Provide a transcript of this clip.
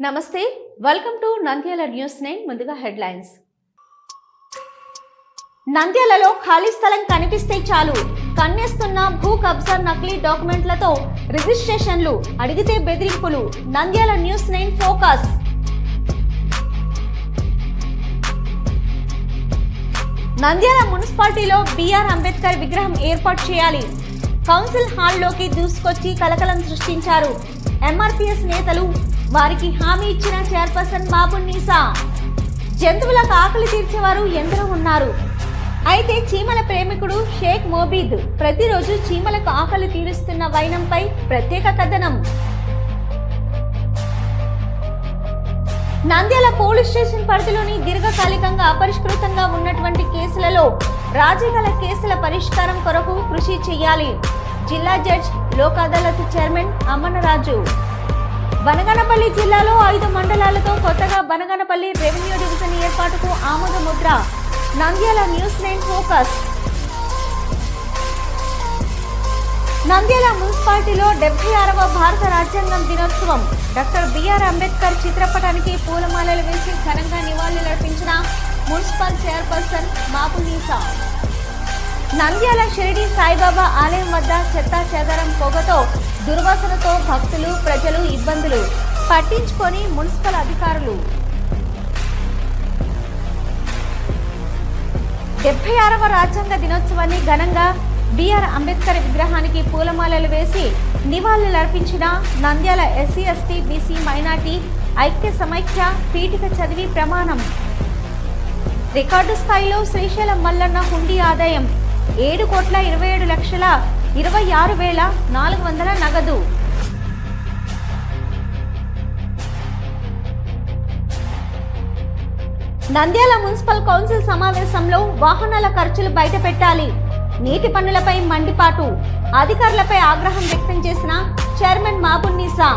నమస్తే welcome to Nandyal news nine ముందుగా headlines. నంద్యాలలో ఖాళీ స్థలం కనిపిస్తే చాలు. కన్నేస్తున్న భూ కబ్జా నకిలీ డాక్యుమెంట్లతో రిజిస్ట్రేషన్లు అడిగితే బెదిరింపులు. Nandyal news nine focus. Nandyal మున్సిపాలిటీలో బీఆర్ అంబేద్కర్ విగ్రహం ఏర్పాటు చేయాలి. కౌన్సిల్ హాల్లోకి దూసుకొచ్చి కలకలం సృష్టించారు. ఎంఆర్పీఎస్ నేతలు వారికి హామీ ఇచ్చిన చైర్పర్సన్ బాబు నీసా. జంతువులకు ఆకలి తీర్చేవారు ఎందరో ఉన్నారు. అయితే చీమల ప్రేమికుడు షేక్ మోబీద్ ప్రతిరోజు చీమలకు ఆకలి తీరుస్తున్న వైనంపై ప్రత్యేక కథనం. నంద్యాల పోలీస్ స్టేషన్ పరిధిలోని దీర్ఘకాలికంగా అపరిష్కృతంగా ఉన్నటువంటి కేసులలో రాజీగల కేసుల పరిష్కారం కొరకు కృషి చేయాలి. జిల్లా జడ్జ్ లోక్ అదాలత్ చైర్మన్ అమ్మనరాజు బనగనపల్లి జిల్లాలో ఐదు మండలాలతో కొత్తగా బనగనపల్లి రెవెన్యూ డివిజన్ ఏర్పాటుకు ఆమోద Mudra. Nandyal news nine focus. Nandyal మున్సిపాలిటీలో డెబ్బై ఆరవ భారత రాజ్యాంగం దినోత్సవం. డాక్టర్ బిఆర్ అంబేద్కర్ చిత్రపటానికి పూలమాలలు వేసి ఘనంగా నివాళులర్పించిన మున్సిపల్ చైర్పర్సన్ మాపునీసా. నంద్యాల షిరిడి సాయిబాబా ఆలయం వద్ద చెత్తా చెదరం పొగతో దుర్వాసనతో భక్తులు ప్రజలు ఇబ్బందులు. పట్టించుకొని మున్సిపల్ అధికారులు. డెబ్బై ఆరవ రాజ్యాంగ దినోత్సవాన్ని ఘనంగా బిఆర్ అంబేద్కర్ విగ్రహానికి పూలమాలలు వేసి నివాళులర్పించిన Nandyal SC ST BC minority ఐక్య సమైక్య పీఠిక చదివి ప్రమాణం. రికార్డు స్థాయిలో శ్రీశైలం మల్లన్న హుండీ ఆదాయం ఏడు కోట్ల ఇరవై ఏడు లక్షల ఇరవై ఆరు వేల నాలుగు వందల నగదు. నంద్యాల మున్సిపల్ కౌన్సిల్ సమావేశంలో వాహనాల ఖర్చులు బయటపెట్టాలి నీటి పన్నులపై మండిపాటు. అధికారులపై ఆగ్రహం వ్యక్తం చేసిన చైర్మన్ మాబున్నీసా